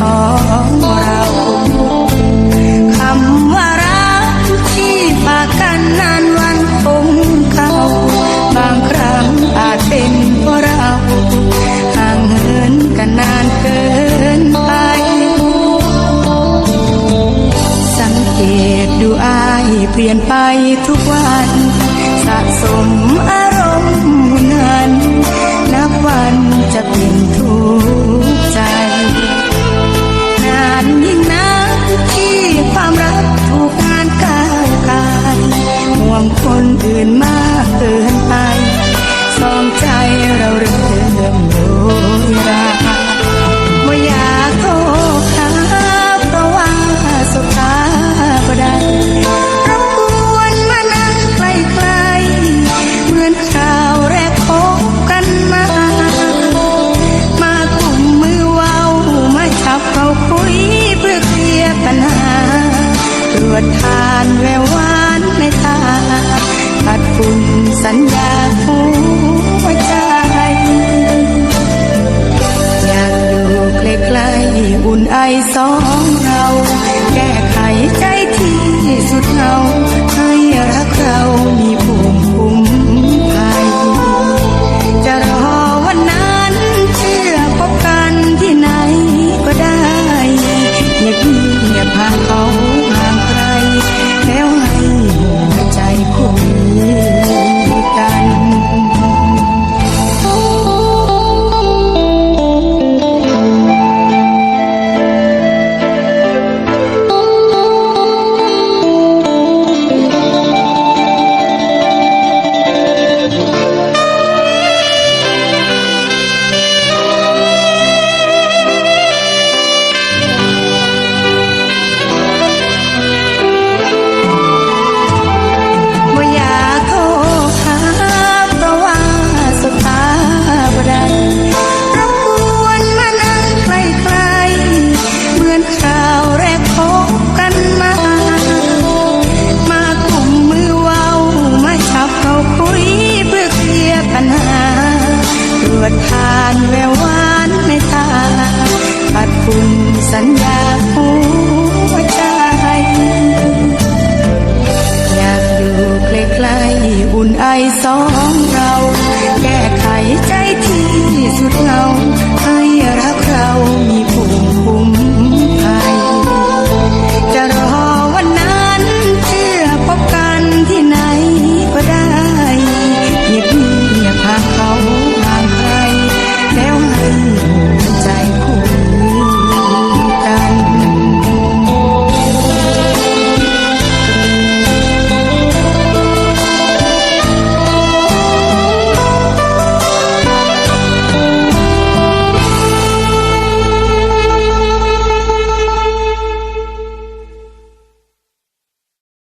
ของเราคำว่ารักที่ปากกันนานวันคงเก่าบางครั้งอาจเป็นเพราะเราห่างเหินกันนานเกินไป สังเกตดูอายเปลี่ยนไปทุกวัน สะสมอารมณ์ ดทานแวววานในตาผัดฝุ่นสัญญาหัวใจอยากอยู่ไกล้ๆอุ่นไอซ้อง อุ่นไอสอง